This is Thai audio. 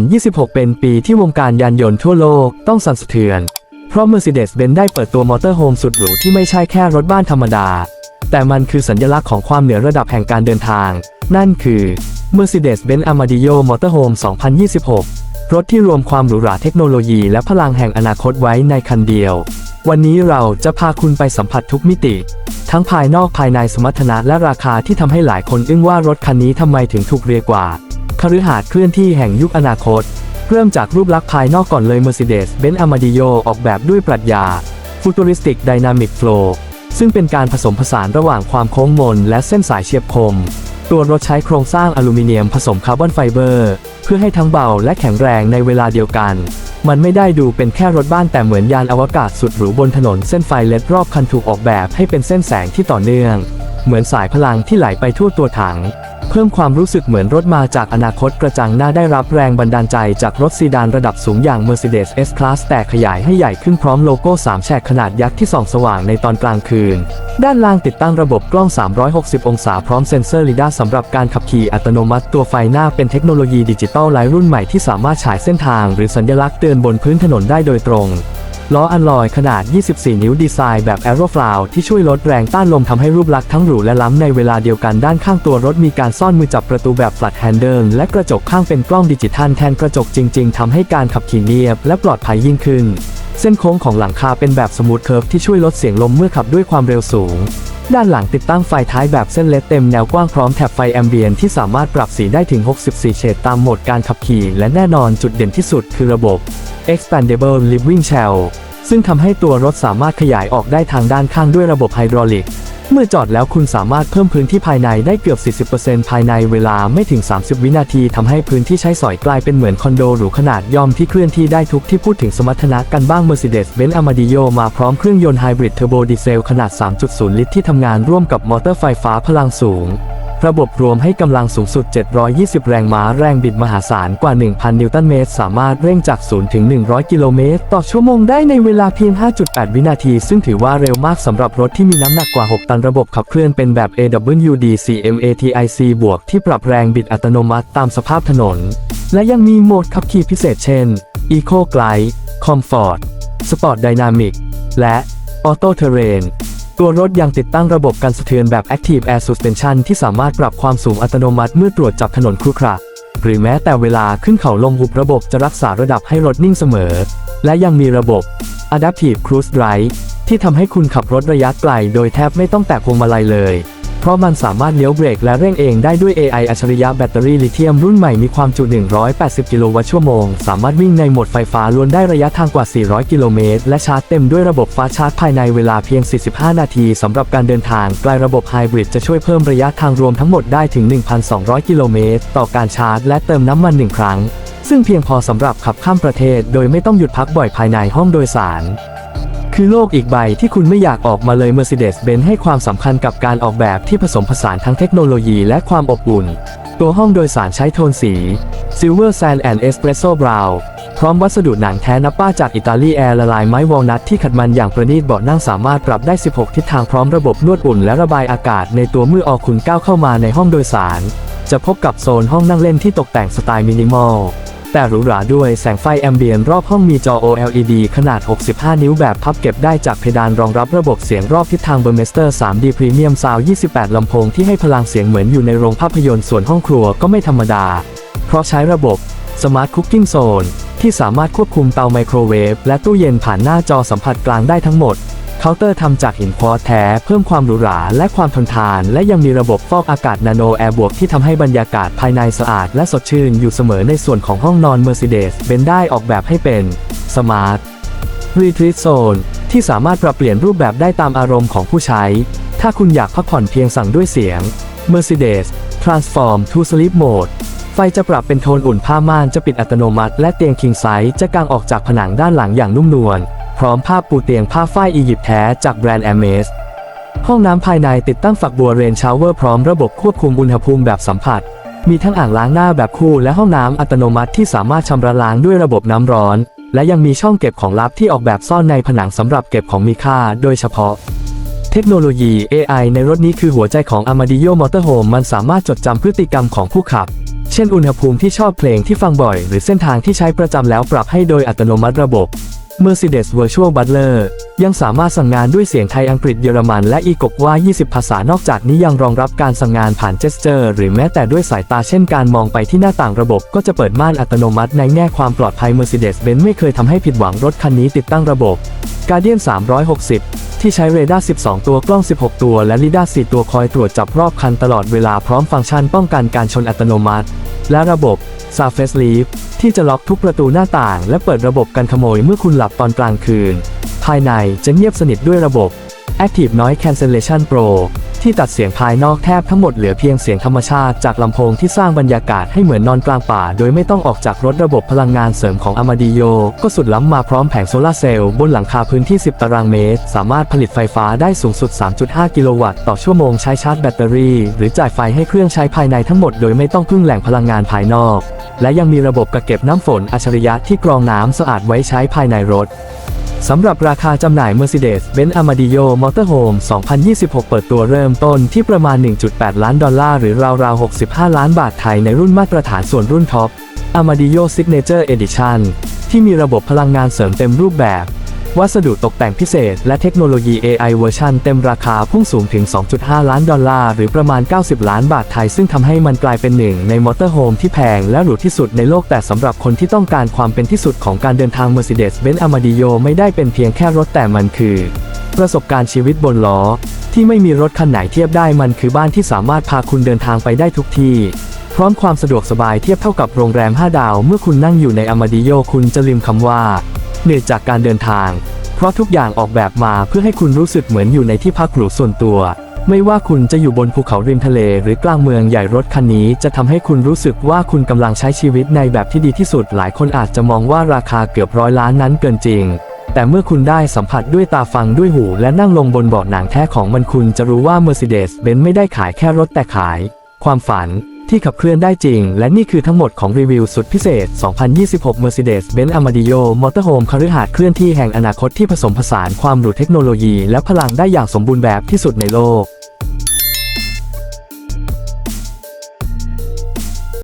2026 เป็นปีที่วงการยานยนต์ทั่วโลกต้องสั่นสะเทือน เพราะ Mercedes-Benz ได้เปิดตัวมอเตอร์โฮมสุดหรูที่ไม่ใช่แค่รถบ้านธรรมดา แต่มันคือสัญลักษณ์ของความเหนือระดับแห่งการเดินทาง นั่นคือ Mercedes-Benz Armadillo Motorhome 2026 รถที่รวมความหรูหราเทคโนโลยีและพลังแห่งอนาคตไว้ในคันเดียว วันนี้เราจะพาคุณไปสัมผัสทุกมิติ ทั้งภายนอกภายในสมรรถนะและราคาที่ทำให้หลายคนอึ้งว่ารถคันนี้ทำไมถึงถูกเรียกว่า คฤหาสน์เคลื่อนที่แห่งยุคอนาคต เริ่มจากรูปลักษณ์ภายนอกก่อนเลย Mercedes-Benz Armadillo ออกแบบด้วยปรัชญา Futuristic Dynamic Flow ซึ่งเป็นการผสมผสานระหว่างความโค้งมนและเส้นสายเฉียบคม ตัวรถใช้โครงสร้างอลูมิเนียมผสมคาร์บอนไฟเบอร์ เพื่อให้ทั้งเบาและแข็งแรงในเวลาเดียวกัน มันไม่ได้ดูเป็นแค่รถบ้านแต่เหมือนยานอวกาศสุดหรูบนถนนเส้นไฟเล็ดรอบคันถูกออกแบบให้เป็นเส้นแสงที่ต่อเนื่อง เหมือนสายพลังที่ไหลไปทั่วตัวถัง เพิ่มความรู้สึกเหมือนรถมาจากอนาคตกระจังหน้าได้รับแรงบันดาลใจจากรถซีดานระดับสูงอย่าง Mercedes S-Class แต่ขยายให้ใหญ่ขึ้นพร้อมโลโก้ 3 แฉกขนาดยักษ์ที่ส่องสว่างในตอนกลางคืน ด้านล่างติดตั้งระบบกล้อง 360 องศาพร้อมเซ็นเซอร์ลีดาสำหรับการขับขี่อัตโนมัติตัวไฟหน้าเป็นเทคโนโลยีดิจิตอลลท์รุ่นใหม่ที่สามารถฉายเส้นทาง หรือสัญลักษณ์เตือนบนพื้นถนนได้โดยตรง ล้ออัลลอยขนาด 24 นิ้วดีไซน์แบบ Aeroflow ที่ช่วยลดแรงต้านลมทำให้รูปลักษณ์ทั้งหรูและล้ำในเวลาเดียวกันด้านข้างตัวรถมีการซ่อนมือจับประตูแบบ flat handle และกระจกข้างเป็นกล้องดิจิทัลแทนกระจกจริง ๆทำให้การขับขี่เนียบและปลอดภัยยิ่งขึ้น เส้นโค้งของหลังคาเป็นแบบสมูทเคิร์ฟที่ช่วยลดเสียงลมเมื่อขับด้วยความเร็วสูง ด้านหลังติดตั้งไฟท้ายแบบเส้นเล็ดเต็มแนวกว้างพร้อมแถบไฟแอมเบียนที่สามารถปรับสีได้ถึง 64 เฉดตามโหมดการขับขี่และแน่นอนจุดเด่นที่สุดคือระบบ Expandable Living Shell ซึ่งทำให้ตัวรถสามารถขยายออกได้ทางด้านข้างด้วยระบบไฮดรอลิก เมื่อจอดแล้วคุณสามารถเพิ่มพื้นที่ภายในได้เกือบ 40%ภายในเวลาไม่ถึง 30 วินาทีทำให้พื้นที่ใช้สอยกลายเป็นเหมือนคอนโดหรูขนาดย่อมที่เคลื่อนที่ได้ทุกที่พูดถึงสมรรถนะกันบ้าง Mercedes-Benz Armadillo มาพร้อมเครื่องยนต์ไฮบริดเทอร์โบดีเซลขนาด 3.0 ลิตรที่ทำงานร่วมกับมอเตอร์ไฟฟ้าพลังสูง ระบบรวมให้กำลังสูงสุด 720 แรงม้าแรงบิดมหาศาลกว่า 1,000 นิวตันเมตร สามารถเร่งจาก 0 ถึง 100 กิโลเมตร ต่อชั่วโมงได้ในเวลาเพียง 5.8 วินาที ซึ่งถือว่าเร็วมากสำหรับรถที่มีน้ำหนักกว่า 6 ตันระบบขับเคลื่อนเป็นแบบ AWD CMATIC บวกที่ปรับแรงบิดอัตโนมัติตามสภาพถนน และยังมีโหมดขับขี่พิเศษเช่น Eco Glide Comfort Sport Dynamic และ Auto Terrain ตัวรถยังติดตั้งระบบการสะเทือนแบบ Active Air Suspension ที่สามารถปรับความสูงอัตโนมัติเมื่อตรวจจับถนนครุขระหรือแม้แต่เวลาขึ้นเขาลงหุบระบบจะรักษาระดับให้รถนิ่งเสมอ และยังมีระบบ Adaptive Cruise Drive ที่ทำให้คุณขับรถระยะไกลโดยแทบไม่ต้องแตะพวงมาลัยเลย เพราะมันสามารถเลี้ยวเบรกและเร่งเองได้ด้วย AI อัจฉริยะแบตเตอรี่ลิเธียมรุ่นใหม่มีความจุ 180 กิโลวัตต์ชั่วโมง สามารถวิ่งในโหมดไฟฟ้าล้วนได้ระยะทางกว่า 400 กิโลเมตร และชาร์จเต็มด้วยระบบฟ้าชาร์จภายในเวลาเพียง 45 นาทีสำหรับการเดินทางไกลระบบไฮบริดจะช่วยเพิ่มระยะทางรวมทั้งหมดได้ถึง 1,200 กิโลเมตรต่อการชาร์จ และเติมน้ำมันหนึ่งครั้ง ซึ่งเพียงพอสำหรับขับข้ามประเทศ โดยไม่ต้องหยุดพักบ่อยภายในห้องโดยสาร คือโลกอีกใบที่คุณไม่อยากออกมาเลย Mercedes-Benz ให้ความสำคัญกับการออกแบบที่ผสมผสานทั้งเทคโนโลยีและความอบอุ่น ตัวห้องโดยสารใช้โทนสี Silver Sand and Espresso Brown พร้อมวัสดุหนังแท้นับป้าจากอิตาลีแอร์ละลายไม้วอลนัทที่ขัดมันอย่างประณีตเบาะนั่งสามารถปรับได้ 16 ทิศทางพร้อมระบบนวดอุ่นและระบายอากาศในตัวเมื่อออกคุณก้าวเข้ามาในห้องโดยสาร จะพบกับโซนห้องนั่งเล่นที่ตกแต่งสไตล์มินิมอล แต่หรูหราด้วยแสงไฟแอมเบียนรอบห้องมีจอ OLED ขนาด 65 นิ้วแบบพับเก็บได้จากเพดานรองรับระบบเสียงรอบทิศทาง Burmester 3D Premium Sound 28 ลำโพงที่ให้พลังเสียงเหมือนอยู่ในโรงภาพยนตร์ส่วนห้องครัวก็ไม่ธรรมดา เพราะใช้ระบบ Smart Cooking Zone ที่สามารถควบคุมเตาไมโครเวฟและตู้เย็นผ่านหน้าจอสัมผัสกลางได้ทั้งหมด เคาน์เตอร์ทำจากหินควอตแท้ เพิ่มความหรูหราและความทนทาน และยังมีระบบฟอกอากาศนาโนแอร์บวกที่ทำให้บรรยากาศภายในสะอาดและสดชื่นอยู่เสมอในส่วนของห้องนอน Mercedes เป็นได้ออกแบบให้เป็น Smart Retreat Zone ที่สามารถปรับเปลี่ยนรูปแบบได้ตามอารมณ์ของผู้ใช้ ถ้าคุณอยากพักผ่อนเพียงสั่งด้วยเสียง Mercedes Transform to Sleep Mode ไฟจะปรับเป็นโทนอุ่นผ้าม่านจะปิดอัตโนมัติ และเตียง King Size จะกางออกจากผนังด้านหลังอย่างนุ่มนวล พร้อมผ้าปูเตียงผ้าฝ้ายอียิปต์แท้จากแบรนด์ Hermes ห้องน้ำภายในติดตั้งฝักบัวเรนชาวเวอร์พร้อมระบบควบคุมอุณหภูมิแบบสัมผัส มีทั้งอ่างล้างหน้าแบบคู่และห้องน้ำอัตโนมัติที่สามารถชำระล้างด้วยระบบน้ำร้อน และยังมีช่องเก็บของลับที่ออกแบบซ่อนในผนังสำหรับเก็บของมีค่า โดยเฉพาะ เทคโนโลยี AI ในรถนี้คือหัวใจของ Armadillo Motorhome มันสามารถจดจำพฤติกรรมของผู้ขับ เช่นอุณหภูมิที่ชอบเพลงที่ฟังบ่อย หรือเส้นทางที่ใช้ประจำแล้วปรับให้โดยอัตโนมัติระบบ Mercedes Virtual Butler ยังสามารถสั่งงานด้วยเสียงไทยอังกฤษเยอรมันและอีกกว่า 20 ภาษานอกจากนี้ยังรองรับการสั่งงานผ่านเจสเจอร์หรือแม้แต่ด้วยสายตาเช่นการมองไปที่หน้าต่างระบบก็จะเปิดม่านอัตโนมัติในแง่ความปลอดภัย Mercedes-Benz ไม่เคยทำให้ผิดหวังรถคันนี้ติดตั้งระบบ Guardian 360ที่ใช้เรดาร์ 12 ตัวกล้อง 16 ตัว และลิดาร์ 4 ตัวคอยตรวจจับรอบคันตลอดเวลาพร้อมฟังก์ชันป้องกันการชนอัตโนมัติ และระบบ Surface Leaf ที่จะล็อกทุกประตูหน้าต่าง และเปิดระบบกันขโมยเมื่อคุณหลับตอนกลางคืน ภายในจะเงียบสนิทด้วยระบบ Active Noise Cancellation Pro ที่ตัดเสียงภายนอกแทบทั้งหมดเหลือเพียงเสียงธรรมชาติจากลำโพงที่สร้างบรรยากาศให้เหมือนนอนกลางป่า โดยไม่ต้องออกจากรถระบบพลังงานเสริมของ Amadio ก็สุดล้ำมาพร้อมแผงโซลาร์เซลล์บนหลังคาพื้นที่ 10 ตารางเมตร สามารถผลิตไฟฟ้าได้สูงสุด 3.5 กิโลวัตต์ต่อชั่วโมงใช้ชาร์จแบตเตอรี่ หรือจ่ายไฟให้เครื่องใช้ภายในทั้งหมดโดยไม่ต้องพึ่งแหล่งพลังงานภายนอก และยังมีระบบกักเก็บน้ำฝนอัจฉริยะที่กรองน้ำสะอาดไว้ใช้ภายในรถ สำหรับราคาจำหน่าย Mercedes-Benz Armadillo Motorhome 2026 เปิดตัวเริ่มต้นที่ประมาณ 1.8 ล้านดอลลาร์ หรือราวๆ 65 ล้านบาทไทยในรุ่นมาตรฐานส่วนรุ่นท็อป Armadillo Signature Edition ที่มีระบบพลังงานเสริมเต็มรูปแบบ วัสดุตกแต่งพิเศษ และเทคโนโลยี AI เวอร์ชันเต็มราคาพุ่งสูงถึง 2.5 ล้านดอลลาร์ หรือประมาณ 90 ล้านบาทไทย ซึ่งทำให้มันกลายเป็นหนึ่งในมอเตอร์โฮมที่แพงและหรูที่สุดในโลกแต่สำหรับคนที่ต้องการความเป็นที่สุดของการเดินทาง Mercedes-Benz Armadillo ไม่ได้เป็นเพียงแค่รถแต่มันคือ ประสบการณ์ชีวิตบนล้อ ที่ไม่มีรถคันไหนเทียบได้มันคือบ้านที่สามารถพาคุณเดินทางไปได้ทุกที่พร้อมความสะดวกสบายเทียบเท่ากับโรงแรม 5 ดาว เมื่อคุณนั่งอยู่ใน Armadillo คุณจะลืมคำว่า เหนื่อยจากการเดินทาง เพราะทุกอย่างออกแบบมาเพื่อให้คุณรู้สึกเหมือนอยู่ในที่พักหรูส่วนตัว ไม่ว่าคุณจะอยู่บนภูเขาริมทะเล หรือกลางเมืองใหญ่รถคันนี้ จะทำให้คุณรู้สึกว่าคุณกำลังใช้ชีวิตในแบบที่ดีที่สุด หลายคนอาจจะมองว่าราคาเกือบร้อยล้านนั้นเกินจริงแต่เมื่อคุณได้สัมผัสด้วยตาฟังด้วยหู และนั่งลงบนเบาะหนังแท้ของมันคุณจะรู้ว่า Mercedes-Benz ไม่ได้ขายแค่รถแต่ขาย ความฝัน ที่ขับเคลื่อนได้จริง และนี่คือทั้งหมดของรีวิวสุดพิเศษ 2026 Mercedes-Benz Armadillo Motorhome คฤหาสน์เคลื่อนที่แห่งอนาคตที่ผสมผสานความหรูเทคโนโลยีและพลังได้อย่างสมบูรณ์แบบที่สุดในโลก